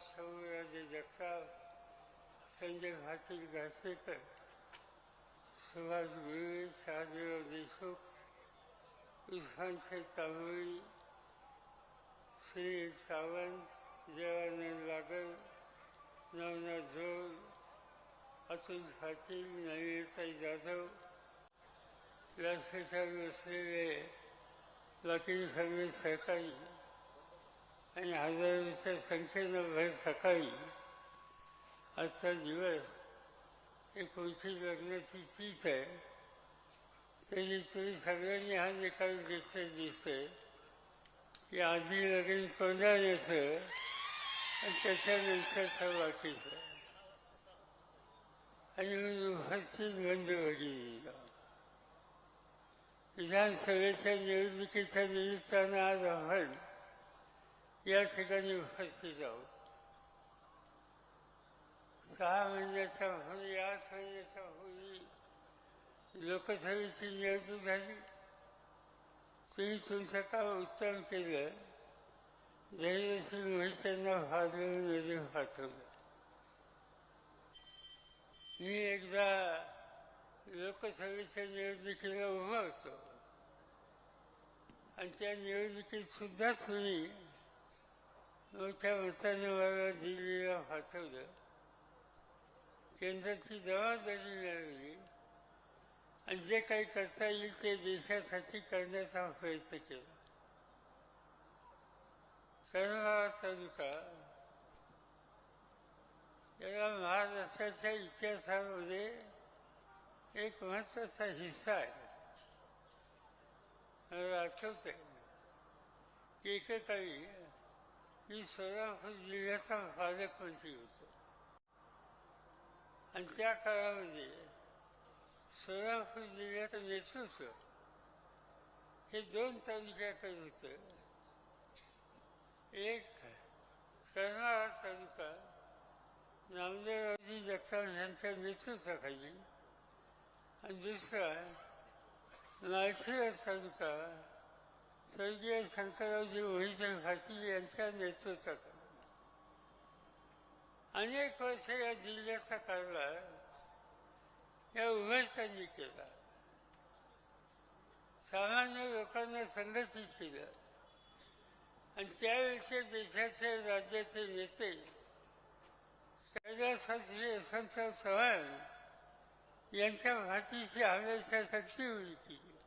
शाहूराजे जगताप संजय पाटील घासेकर सुभाष गुरुवे शहाजीराव देशमुख इरफान शेख तांबोळी श्री सावंत जवानंद लागल नवनाथ झोळ अतुल पाटील नवीनताई जाधव व्यासपीठावर बसलेले बाकी सगळे सहकारी आणि हजारोच्या संख्येनं भर सकाळी आजचा दिवस एक कोणती करण्याची तीच आहे. त्याची तुम्ही सगळ्यांनी हा निकाल घेतला दिसतोय. की आधी लगेच कोंडाण्याचं आणि त्याच्यानंतरचं बाकीचं आणि मी उपस्थित बंद होती विधानसभेच्या निवडणुकीच्या निमित्तानं आज आपण या ठिकाणी उपस्थित आहोत. सहा महिन्याचा होई आठ महिन्याचा होई लोकसभेची निवडणूक झाली. तुम्ही तुमचं काम उत्तम केलं. धैर्यशील मोहित्यांना फादरून मध्ये पाठवलं. मी एकदा लोकसभेच्या निवडणुकीला उभा होतो. आणि त्या निवडणुकीत सुद्धा तुम्ही मोठ्या मताने मला दिल्लीला पाठवलं केंद्राची जबाबदारी मिळाली आणि जे काही करता येईल ते देशासाठी करण्याचा प्रयत्न केला. कर्नाळा तालुका याला महाराष्ट्राच्या इतिहासामध्ये एक महत्त्वाचा हिस्सा आहे. मला आठवत आहे की एकेकाळी मी सोलापूर जिल्ह्याचा पालकमंत्री होतो आणि त्या काळामध्ये सोलापूर जिल्ह्याचं नेतृत्व हे दोन तालुक्याकडे होतं. एक कर्नाळा तालुका नामदेवरावजी जगताप यांच्या नेतृत्वाखाली आणि दुसरा माळशिरस तालुका स्वर्गीय शंकररावजी मोहिचंद पाटील यांच्या नेतृत्वात अनेक वर्ष या जिल्ह्याचा कारभार या उभयतांनी केला. सामान्य लोकांना संघटित केलं. आणि त्यावेळेचे देशाचे राज्याचे नेते कैलासवासी यशवंतराव चव्हाण यांच्या भातीची हमेशा शक्ती उभी केली.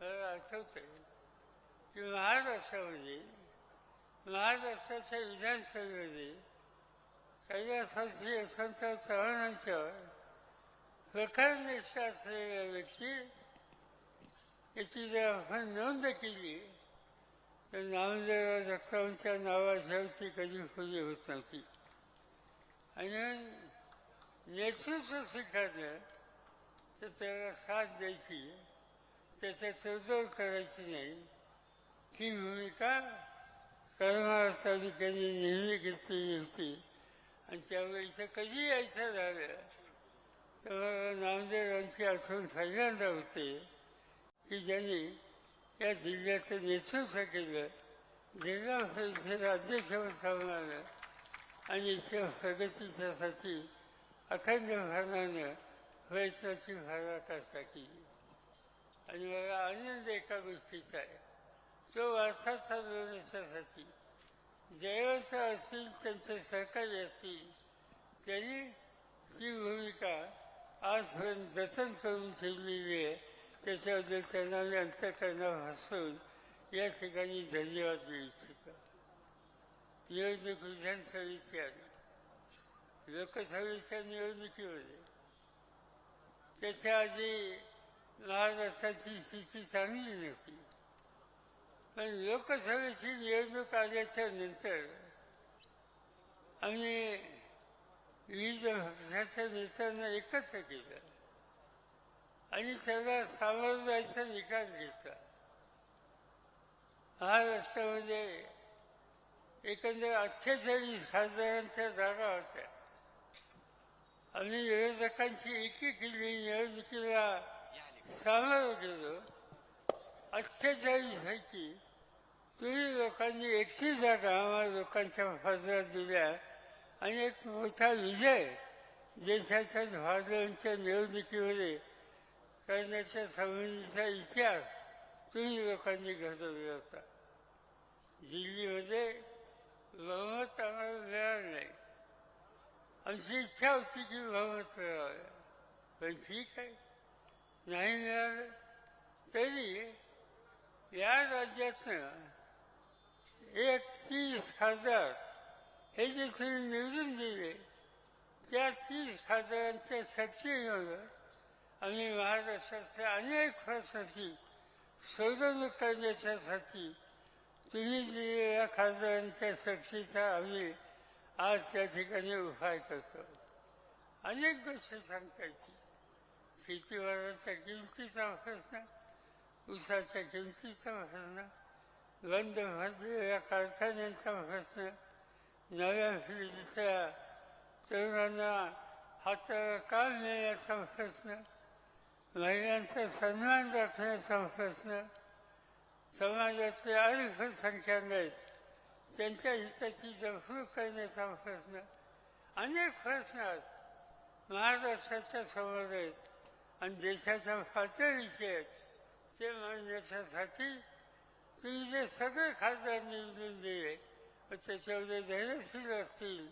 मला आठवत आहे की महाराष्ट्रामध्ये महाराष्ट्राच्या विधानसभेमध्ये कैलासवासी यशवंतराव चव्हाणांच्यावर प्रकारनिष्ठ असलेल्या व्यक्ती याची जर आपण नोंद केली तर नामदेव जगतापांच्या नावाशिवायची कधी खुली होत नव्हती. आणि नेतृत्व स्वीकारलं तर त्याला साथ द्यायची त्याच्या तडजोड करायची नाही. ही भूमिका करमाळा तालुक्याने नेहमी घेतलेली होती आणि त्यामुळे कधी यायचं झालं? तर मला नामदेवांची आठवण पहिल्यांदा होते की ज्यांनी या जिल्ह्याचं नेतृत्व केलं. जिल्हा परिषद अध्यक्ष सांभाळलं आणि इथं प्रगतीच्यासाठी अखंड भावनानं प्रयत्नाची भाराकाष्ठा केली आणि मला आनंद एका गोष्टीचा आहे. तो वारसा चालवण्यासाठी जयाचा असतील त्यांचे सहकारी असतील त्यांनी ती भूमिका आजपर्यंत जतन करून ठेवलेली आहे त्याच्याबद्दल त्यांना मी अंतकरणा हसून या ठिकाणी धन्यवाद देऊ इच्छितो. निवडणूक विधानसभेची आली लोकसभेच्या निवडणुकीमध्ये त्याच्या आधी महाराष्ट्राची स्थिती चांगली नव्हती. पण लोकसभेची निवडणूक आल्याच्यानंतर आम्ही विविध पक्षाच्या नेत्यांना एकत्र केलं. आणि त्याला सामोरं जायचा निकाल घेतला. महाराष्ट्रामध्ये एकंदर अठ्ठेचाळीस खासदारांच्या जागा होत्या. आम्ही विरोधकांची एकी केली निवडणुकीला सामोरं गेलो. अठ्ठेचाळीस पैकी तुम्ही लोकांनी एकतीस जागा आम्हाला लोकांच्या बाजूला दिल्या. आणि एक मोठा विजय देशाच्या भाजपांच्या निवडणुकीमध्ये करण्याच्या संबंधीचा इतिहास तुम्ही लोकांनी घडवला होता. दिल्लीमध्ये बहुमत आम्हाला मिळालं नाही. आमची इच्छा होती की बहुमत मिळावं. पण ठीक आहे. नाही मिळालं तरी या राज्यातनं एक तीस खासदार हे जे तुम्ही निवडून दिले त्या तीस खासदारांच्या सत्तेमुळं आम्ही महाराष्ट्राच्या अनेक प्रश्नाची सोडवणूक करण्याच्यासाठी तुम्ही दिलेल्या खासदारांच्या शक्तीचा आम्ही आज त्या ठिकाणी उपाय करतो. अनेक गोष्टी सांगता येतील शेतीमालाच्या किमतीचा प्रश्न उसाच्या किमतीचा प्रश्न बंद भरलेल्या कारखान्यांचा प्रश्न नव्या पिढीच्या तरुणांना हाताला काम मिळण्याचा प्रश्न महिलांचा सन्मान राखण्याचा प्रश्न समाजातले अल्पसंख्याक आहेत त्यांच्या हिताची जपणूक करण्याचा प्रश्न अनेक प्रश्न आहेत महाराष्ट्राच्या समोर आहेत आणि देशाच्या पातळीचे आहेत. ते मांडण्यासाठी तुम्ही जे सगळे खासदार निवडून दिले त्याच्यामध्ये धैर्यशील असतील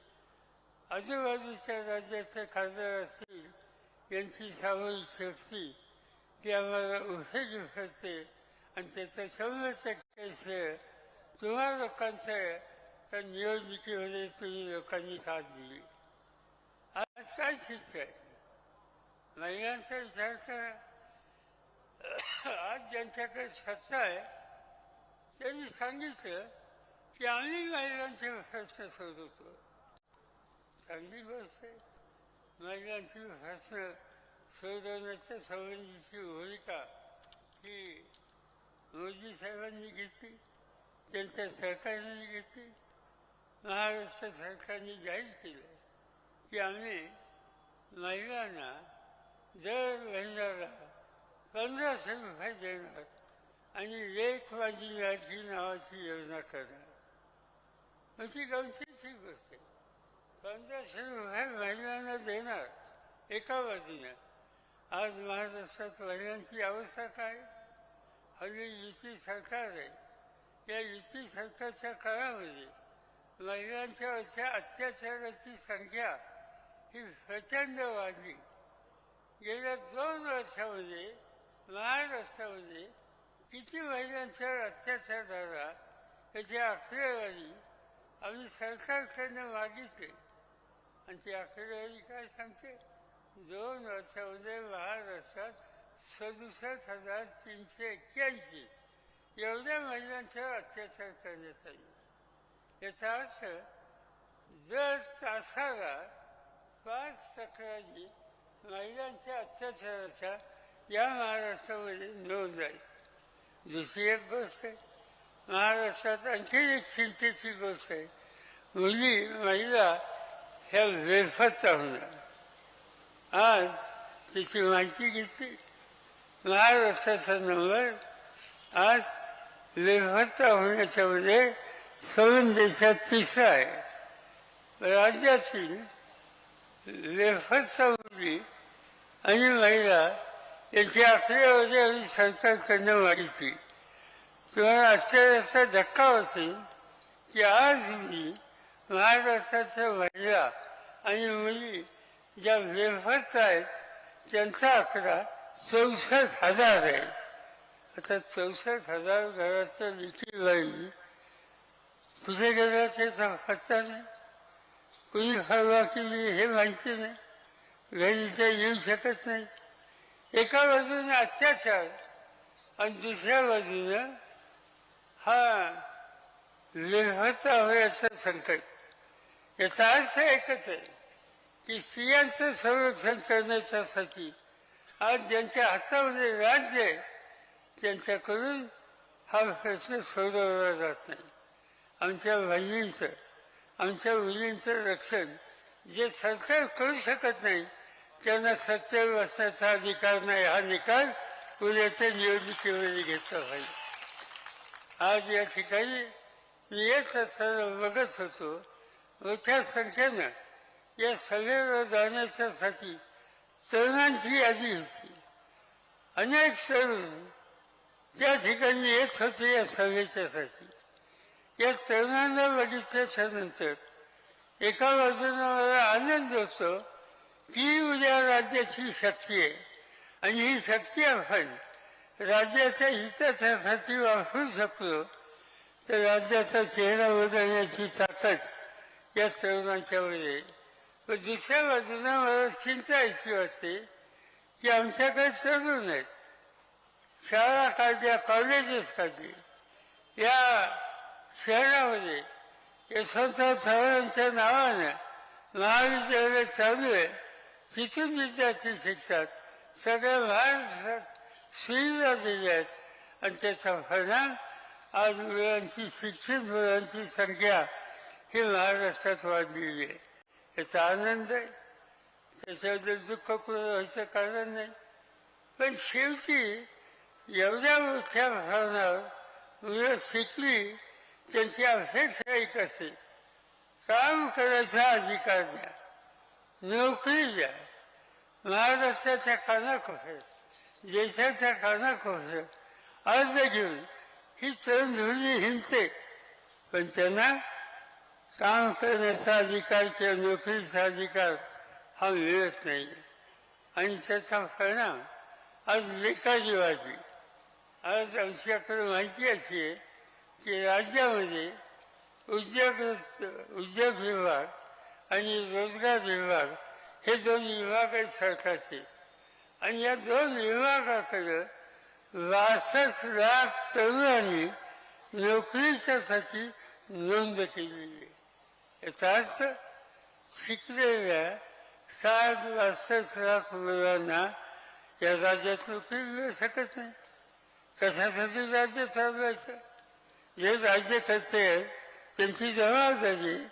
आजूबाजूच्या राज्याचे खासदार असतील यांची सामूहिक शक्ती ती आम्हाला उपयोगी ठरते आणि त्याचं शंभर टक्के श्रेय तुम्हा लोकांचं त्या निवडणुकीमध्ये तुम्ही लोकांनी साथ दिली. आज काय ठीक महिलांचा विचार करा. आज ज्यांच्याकडे सत्ता आहे त्यांनी सांगितलं की आम्ही महिलांचे प्रश्न सोडवतो चांगली गोष्ट आहे. महिलांची प्रश्न सोडवण्याच्या संबंधीची भूमिका ही मोदी साहेबांनी घेतली त्यांच्या सरकारने घेतली महाराष्ट्र सरकारने जाहीर केलं की आम्ही महिलांना दर महिन्याला पंधराशे रुपये देणार आणि एक माझी लाठी नावाची योजना करणार म्हणजे गमतीची गोष्ट आहे. पंधराशे रुपये महिलांना देणार एका बाजूने. आज महाराष्ट्रात महिलांची अवस्था काय? हल्ली युती सरकार आहे. या युती सरकारच्या काळामध्ये महिलांच्यावरच्या अत्याचाराची संख्या ही प्रचंड वाढली. गेल्या दोन वर्षामध्ये महाराष्ट्रामध्ये किती महिलांच्यावर अत्याचार झाला याची आकडेवारी आम्ही सरकारकडनं मागितले. आणि ती आकडेवारी काय सांगते? दोन वर्षामध्ये महाराष्ट्रात सदुसष्ट हजार तीनशे एक्क्याऐंशी एवढ्या महिलांच्यावर अत्याचार करण्यात आले. याचा अर्थ दर तासाला पाच तक्रारी महिलांच्या अत्याचाराच्या या महाराष्ट्रामध्ये मिळून जाईल दुसरी एक गोष्ट आहे. महाराष्ट्रात आणखी एक चिंतेची गोष्ट आहे. मुली महिला ह्या वेफतचा होणार आज त्याची माहिती घेतली. महाराष्ट्राचा नंबर आज वेफतचा होण्याच्यामध्ये सवन देशात तिसरा आहे. राज्यातील लेखकचा मुली आणि महिला याची आकडेवारी आणि त्यांना मागितली तुम्हाला आश्चर्याचा धक्का होते की आज मी महाराष्ट्राच्या महिला आणि मुली ज्या वेफत आहेत त्यांचा आकडा चौसष्ट हजार आहे. आता चौसष्ट हजार घराच्या लिखी बाई कुठे गेल्या पत्ता नाही. कुणी हलवा केली हे माहिती नाही. घरी येऊ शकत नाही. एका बाजूने अत्याचार आणि दुसऱ्या बाजूनं हा लिहता होण्याचं संकट याचा अर्थ एकच आहे की स्त्रियांचं संरक्षण करण्याच्यासाठी आज ज्यांच्या हातामध्ये राज्य आहे त्यांच्याकडून हा प्रश्न सोडवला जात नाही. आमच्या बहिणींचं आमच्या मुलींचं रक्षण जे सरकार करू शकत नाही त्यांना सत्तेवर बसण्याचा अधिकार नाही हा निकाल उद्याच्या निवडणुकीमध्ये घेतला पाहिजे आज या ठिकाणी मी येत असताना बघत होतो मोठ्या संख्येनं या सभेवर जाण्याच्यासाठी तरुणांची यादी होती. अनेक तरुण त्या ठिकाणी येत होते या सभेच्यासाठी. या तरुणांना बघितल्याच्या नंतर एका बाजूनं मला आनंद होतो ती उद्या राज्याची शक्ती आहे आणि ही शक्ती आपण राज्याच्या हिताच्यासाठी वापरू शकलो तर राज्याचा चेहरा बदलण्याची ताकद या तरुणांच्यामध्ये व दुसऱ्या बाजूनं मला चिंता अशी वाटते की आमच्याकडे तरुण आहेत. शाळा काढल्या कॉलेजेस काढली. या शहरामध्ये यशवंतराव चव्हाणांच्या नावानं महाविद्यालय चालू आहे. तिथून विद्यार्थी शिकतात सगळ्या महाराष्ट्रात सुविधा दिल्या आहेत आणि त्याचा परिणाम आज मुलांची शिक्षित मुलांची संख्या ही महाराष्ट्रात वाढलेली आहे. याचा आनंद आहे. त्याच्याबद्दल दुःख व्हायचं कारण नाही. पण शेवटी एवढ्या मोठ्या भावनावर मुलं शिकली त्यांची अपेक्षा एक असते काम करायचा अधिकार द्या. नोकरी द्या महाराष्ट्राच्या कानाकोपऱ्यात देशाच्या कानाकोपऱ्यात अर्ज घेऊन ही तरुण धुळी हिंडते पण त्यांना काम करण्याचा अधिकार किंवा नोकरीचा अधिकार हा मिळत नाही आणि त्याचा परिणाम आज बेकारी आज आमच्याकडे माहिती अशी आहे की राज्यामध्ये उद्योग उद्योग विभाग आणि रोजगार विभाग हे दोन विभाग आहेत सरकारचे. आणि या दोन विभागाकडे बासष्ट लाख तरुणांनी नोकरीच्यासाठी नोंद केलेली आहे. याचा अर्थ शिकलेल्या साठ बासष्ट लाख मुलांना या राज्यात नोकरी मिळू शकत नाही. कशासाठी राज्य चालवायचं? जे राज्यकर्ते आहेत त्यांची जबाबदारी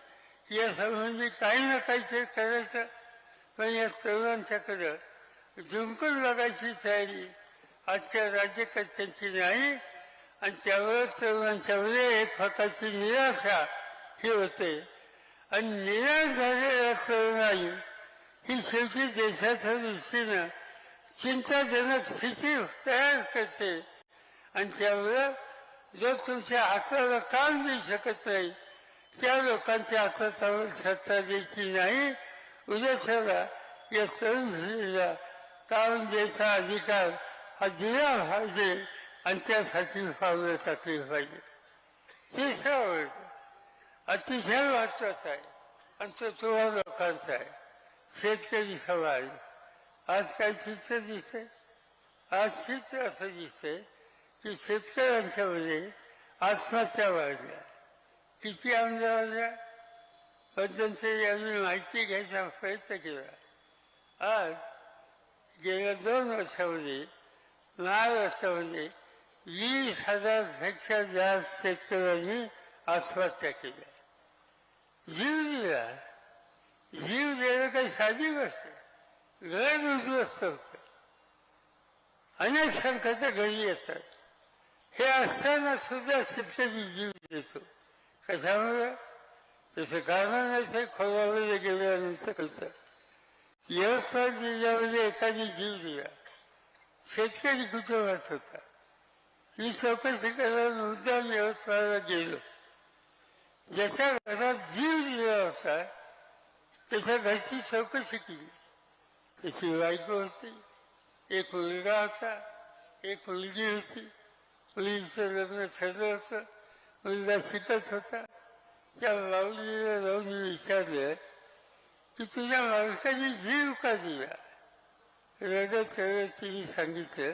या संबंधी काही ना काहीतरी करायचं. पण या तरुणांच्याकडं जिंकून लागायची तयारी आजच्या राज्यकर्त्यांची नाही आणि त्यावर तरुणांच्यामध्ये एक प्रकारची निराशा ही होते. आणि निराश झालेल्या तरुणाई ही शेवटी देशाच्या दृष्टीनं चिंताजनक स्थिती तयार करते. आणि त्यामुळं जो तुमच्या हाताला काम देऊ शकत नाही त्या लोकांच्या हातात सत्ता द्यायची नाही. उद्याच्याला या तरुण पिढीला काम द्यायचा अधिकार हा दिला पाहिजे आणि त्यासाठी पावलं टाकली पाहिजे तिसरा वर्ग अतिशय महत्त्वाचा आहे. आणि तो तुम्हा लोकांचा आहे. शेतकरी समाज आज काय चित्र दिसतंय? आज चित्र असं दिसतंय की शेतकऱ्यांच्यामध्ये आत्महत्या वाढल्या किती आमदार वाढल्या आम्ही माहिती घ्यायचा प्रयत्न केला. आज गेल्या दोन वर्षामध्ये महाराष्ट्रामध्ये वीस हजारपेक्षा जास्त शेतकऱ्यांनी आत्महत्या केल्या. जीव दिला. जीव देणं काही साधी गोष्ट. घर उद्ध्वस्त होतं. अनेक संकट घरी येतात. हे असताना सुद्धा शेतकरी जीव देतो. कशामुळे? त्याचं कारण आहे खोलामध्ये गेल्यानंतर कळतं यवतमाळ जिल्ह्यामध्ये एकाने जीव दिला. शेतकरी कुटुंबात होता. मी चौकशी करायला मुद्दाम यवतमाळला गेलो. ज्याच्या घरात जीव दिला होता त्याच्या घरची चौकशी केली. त्याची बायको होती एक मुलगा होता एक मुलगी होती. मुलीचं लग्न ठरलं होतं. म्हणजे मुलगा शिकत होता. त्या माऊलीला जाऊन मी विचारलं की तुझ्या माणसाने जीव का दिला? रजत रजत तिने सांगितलं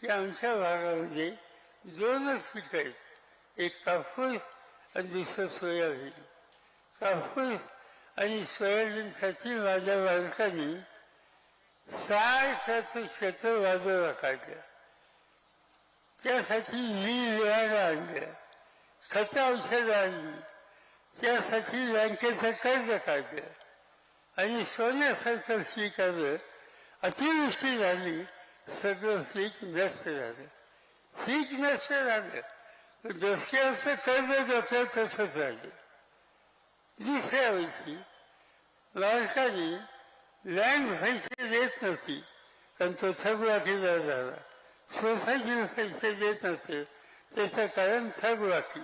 की आमच्या भागामध्ये दोनच पिकं आहेत. एक कापूस आणि दुसरं सोयाबीन. कापूस आणि सोयाबीनसाठी माझ्या माणसाने एकराचं क्षेत्र बाजूला काढलं. त्यासाठी मी वेळाला आणलं. त्याचं औषध आणली त्यासाठी बँकेचं कर्ज काढलं. आणि सोन्यासारखं पीक आलं अतिवृष्टी झाली सगळं पीक नष्ट झालं. फीक नष्ट झालं. डोसक्याचं कर्ज डोक्यावर तसंच झालं. दुसऱ्या वर्षी माणसाने लँड पैसे देत नव्हती कारण तो थकवाकीदार झाला. सोसायटी पैसे देत नव्हते त्याचं कारण थकवाकी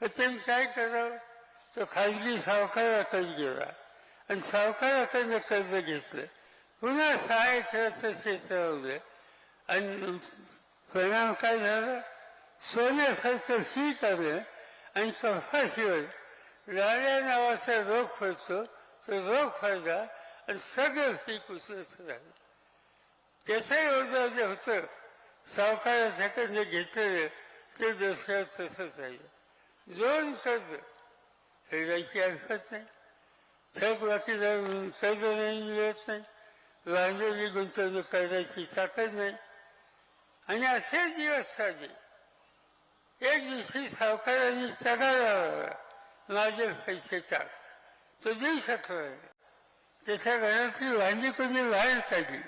तर त्यांनी काय करावं तो खाजगी सावकाराकडे गेला. आणि सावकाराकडनं कर्ज घेतलं. पुन्हा सहा एकराचं शेत लावलं आणि परिणाम काय झाला? सोन्यासारखं फी आलं. आणि कपाशीवर लाड्या नावाचा रोग फरतो तो रोग फायदा. आणि सगळं पीक उसळत झालं त्याचं योजना जे होतं सावकाराच्याकडनं घेतलेलं ते दुसऱ्या तसंच राहिलं. दोन कर्ज फेडायची आठवत नाही थक बाकी कर्ज नाही मिळत नाही वांगेली गुंतवणूक करायची ताकद नाही आणि असे दिवस चालले एक दिवशी सावकारांनी तगार माझे पैसे टाक तो देऊ शकला त्याच्या घरातली वांगी कोणी बाहेर काढली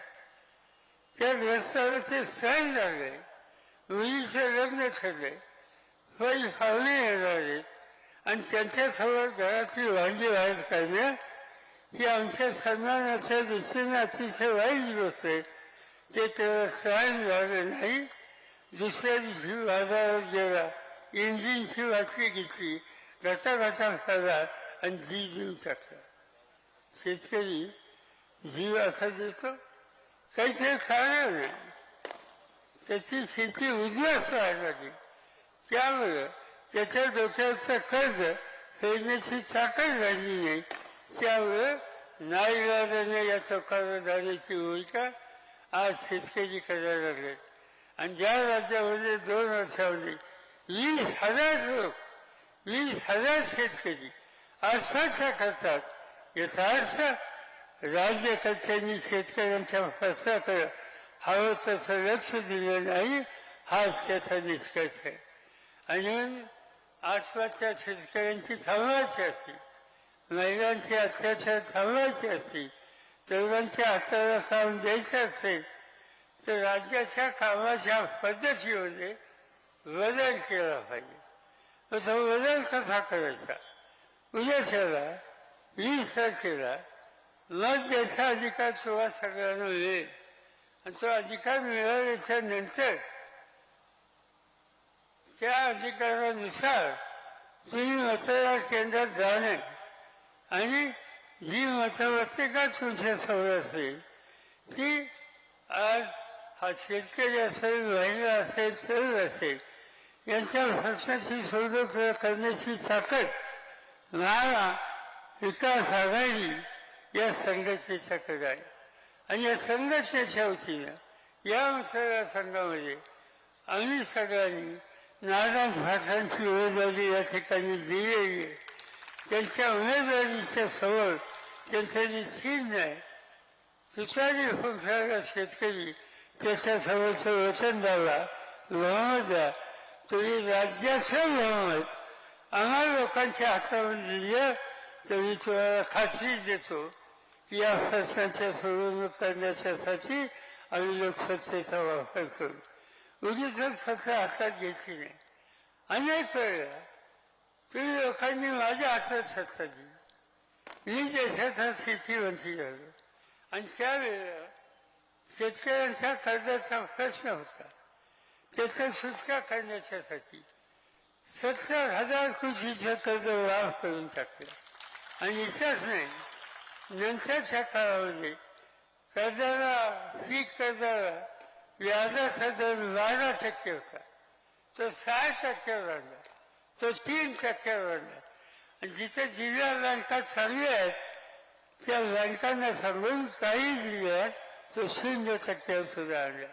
त्या ग्रस्ताला ते सहन झाले मुलीचं लग्न ठरले पण पाहुणे येणार आहेत आणि त्यांच्यासमोर घरातली वांगी बाहेर काढणे ही आमच्या सन्मानाच्या दृष्टीने अतिशय वाईट गोष्ट आहे. ते त्याला सहन झालं नाही. दुसऱ्या दिवशी बाजारात गेला. इंजिनची वाटली घेतली. घटा घटा खाला आणि जीव देऊन टाकला. शेतकरी जीव असा देतो काहीतरी कारण नाही. त्याची शेती उद्ध्वस्त व्हायला लागली त्यामुळं त्याच्या डोक्याचं कर्ज फेडण्याची ताकद झाली नाही त्यामुळं नाईलाजाने या चौकाला भूमिका आज शेतकरी करायला लागले. आणि ज्या राज्यामध्ये दोन वर्षामध्ये वीस हजार लोक वीस हजार शेतकरी अस्वच्छ करतात. याचा अर्थ राज्यकर्त्यांनी शेतकऱ्यांच्या प्रश्नाकडे हवं तसं लक्ष दिलं नाही हाच त्याचा निष्कर्ष आहे. आणि आसपासच्या शेतकऱ्यांची थांबवायची असते. महिलांचे अत्याचार थांबवायचे असतील तरुणांच्या हाताला काम द्यायचं असेल तर राज्याच्या कामाच्या पद्धतीमध्ये बदल केला पाहिजे. मग तो बदल कसा करायचा? उद्याच्याला वीस तारखेला मत द्यायचा अधिकार तुम्हा सगळ्यांना मिळेल. आणि तो अधिकार मिळाल्याच्या नंतर त्या अधिकारानुसार तुम्ही मतदार केंद्रात जाणे आणि जी मतपत्रिका तुमच्यासमोर असेल ती आज हा शेतकरी असेल महिला असेल तरुण असेल यांच्या प्रश्नाची शोध करण्याची ताकद मला विकास आघाडी या संघटनेच्याकडे आहे. आणि या संघटनेच्या वतीनं या मतदारसंघामध्ये आम्ही सगळ्यांनी नाराज भाषांची उमेदवारी या ठिकाणी दिलेली आहे. त्यांच्या उमेदवारीच्या समोर त्यांचं जे चिन्ह आहे तुतारी फुंकणारा शेतकरी त्याच्या समोरचं झाला बहुमत द्या. तुम्ही राज्याचं लहमत आम्हाला लोकांच्या हातामध्ये दिलं तर मी तुम्हाला खात्री देतो की या प्रश्नाच्या सोडवणूक करण्याच्यासाठी आम्ही लोकसत्तेचा वापर करू. उगीच सत्ता हातात घेतली नाही अनेक वेळेला तुम्ही लोकांनी माझ्या हातात सत्ता दिली मी देशाचा शेतीमंत्री झालो आणि त्यावेळेला शेतकऱ्यांच्या कर्जाचा प्रश्न होता त्याचा सुटका करण्याच्यासाठी सत्तर हजार कोटीचं कर्ज लाभ करून टाकलं आणि इतकंच नाही नंतरच्या काळामध्ये कर्जाला पीक कर्जाला व्याजाचा दर बारा टक्के होता. तो सहा टक्क्यावर आणला तो तीन टक्क्यावर आणला आणि जिथे जिल्हा बँका चांगल्या आहेत त्या बँकांना सांगून काही जिल्ह्यात तो शून्य टक्क्यावर सुद्धा आणला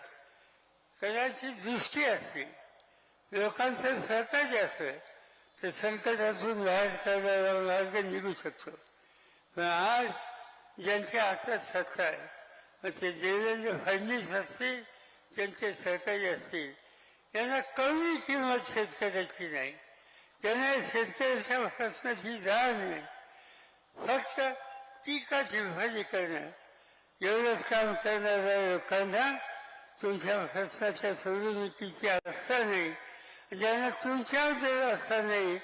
कदाचित दृष्टी असते. लोकांचं सहकार्य असलं तर संकटातून बाहेर काढायला मार्ग निघू शकतो. पण आज ज्यांच्या हातात सत्ता आहे मग ते देवेंद्र फडणवीस असतील त्यांचे सहकारी असतील यांना कमी किंमत शेतकऱ्याची नाही. त्यांना शेतकऱ्याच्या प्रश्नाची जाण नाही. फक्त टीकाची चिंफाली करणं एवढंच काम करणाऱ्या लोकांना तुमच्या प्रश्नाच्या सोडवणुकीची अवस्था नाही. ज्यांना तुमच्याबद्दल असता नाही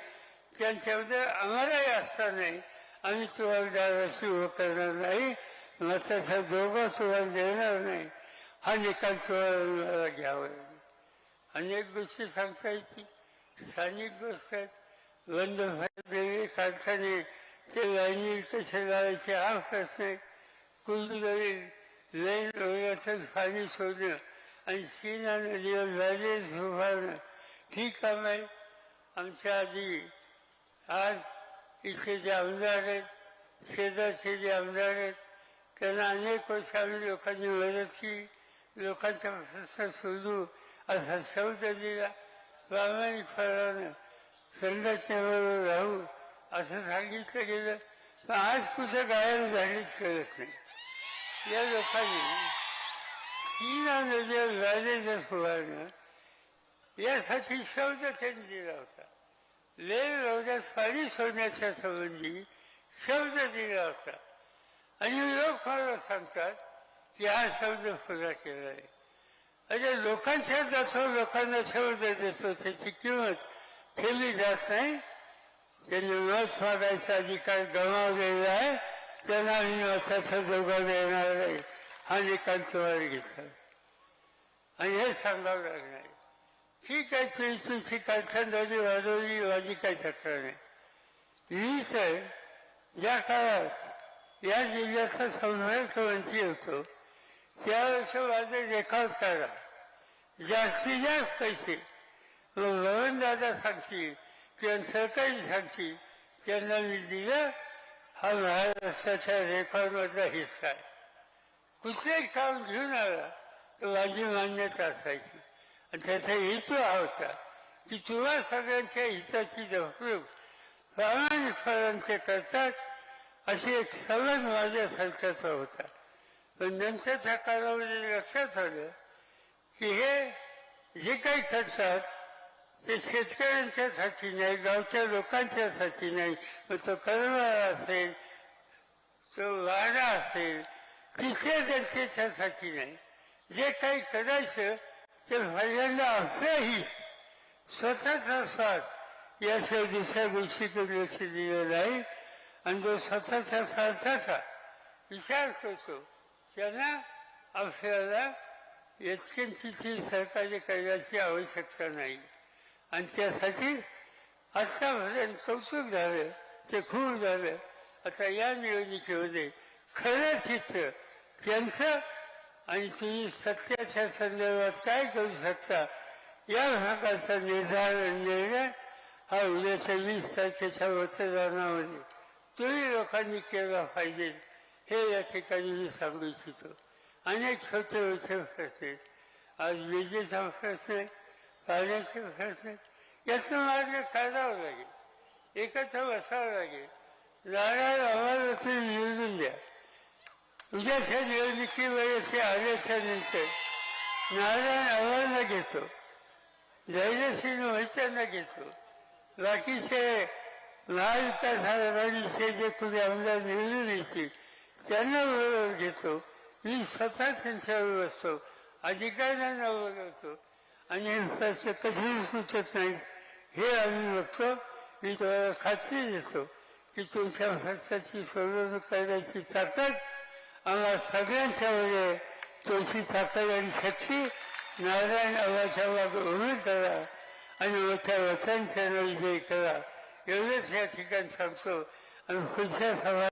त्यांच्याबद्दल आम्हालाही असता नाही. आम्ही तुम्हाला दाराशी उभं हो करणार नाही मग तसा दोघं तुम्हाला देणार नाही. हा निकाल तुम्हाला घ्यावा. अनेक गोष्टी सांगता येतील स्थानिक गोष्ट आहेत बंद देवी कारखाने ते लाईनी कसे लावायचे हा प्रश्न आहे. कुलगरी लेन रोगाचं पाणी शोधणं आणि सीना नदीवर बॅरेज उभारणं ठीक काम आहे आमच्या आधी आज इथे जे आमदार आहेत शेजारचे जे आमदार आहेत त्यांना अनेक वर्ष आम्ही लोकांनी मदत केली. लोकांचा प्रश्न सोडू असा शब्द दिला. प्रामाणिकपणानं संघटनेबरोबर राहू असं सांगितलं गेलं. पण आज कुठं गायब झालीच करत नाही. या लोकांनी सीना नदीवर राजेच्या सुधारणं यासाठी शब्द त्यांनी दिला होता. लेर रोजात पाणी सोडण्याच्या संबंधी शब्द दिला होता. आणि लोक मला सांगतात की हा शब्द पुरा केला आहे म्हणजे अरे लोकांच्या जातो लोकांना शब्द देतो त्याची किंमत ठेवली जात नाही. त्यांनी मत मागायचा अधिकार गमावलेला आहे. त्यांना मी मताचा जोगा देणार आहे हा निकाल तुम्हाला घेतला. आणि हे सांगावं लागणार. ठीक आहे तुम्ही तुमची कारखानदारी वाढवली माझी काही तक्रार नाही. मी तर ज्या काळात या जिल्ह्याचा संपर्क मंत्री होतो त्यावेळेस माझं रेकॉर्ड करा जास्तीत जास्त पैसे मग दादा सांगतील किंवा सरकारी सांगतील त्यांना मी दिलं. हा महाराष्ट्राच्या रेकॉर्डमधला हिस्सा आहे. कुठलंही काम घेऊन आला तर माझी मान्यता असायची. आणि त्याचा हेतू हा होता की तुम्हा सगळ्यांच्या हिताची जपणूक प्रामाणिकपणांचे करतात अशी एक समज माझ्या सरकारचा होता. पण नंतरच्या काळामध्ये लक्षात आलं की हे जे काही करतात ते शेतकऱ्यांच्यासाठी नाही गावच्या लोकांच्यासाठी नाही. मग तो करणारा असेल तो वाडा असेल तिथे जनतेच्यासाठी नाही. जे काही करायचं ते पहिल्यांदा आपल्याही स्वतःचा साथ याशिवाय दुसऱ्या गोष्टीकडे लक्ष दिलं नाही. आणि जो स्वतःच्या स्वार्थाचा विचार करतो त्यांना आपल्याला इतकी सहकार्य करण्याची आवश्यकता नाही. आणि त्यासाठी आत्तापर्यंत कौतुक झालं ते खूप झालं. आता या निवडणुकीमध्ये खरं चित्र त्यांचं आणि तुम्ही सत्याच्या संदर्भात काय करू शकता या भागाचा निर्धार निर्णय हा उद्याच्या वीस तारखेच्या मतदानामध्ये तुम्ही लोकांनी केला पाहिजे. हे या ठिकाणी मी सांगू इच्छितो. अनेक छोटे मोठे प्रश्न आहेत. आज विजेचा प्रश्न आहे पाण्याचे प्रश्न याचं मार्ग काढावं लागेल. एकत्र बसावं लागेल. नारायण आम्हाला तुम्ही निवडून द्या. उद्याच्या निवडणुकीमध्ये ते आल्याच्यानंतर नारायण आव्हानला घेतो. धैर्यसिंह मोहित्यांना घेतो. बाकीचे महाविकास आघाडीचे जे कुठे आमदार निवडून येतील त्यांना बरोबर घेतो मी स्वतः त्यांच्यावर बसतो अधिकाऱ्यांना बोलवतो आणि हे प्रश्न कधीही सुचत नाहीत हे आम्ही बघतो मी तुम्हाला खात्री देतो की तुमच्या प्रश्नाची सोडवणूक करण्याची ताकद आम्हाला सगळ्यांच्यामध्ये तुमची ताकद आणि शक्ती नारायण आवाच्या मागे उभी करा आणि मोठ्या वचन विजयी करा. एवढंच या ठिकाणी सांगतो. आणि पुढच्या सभा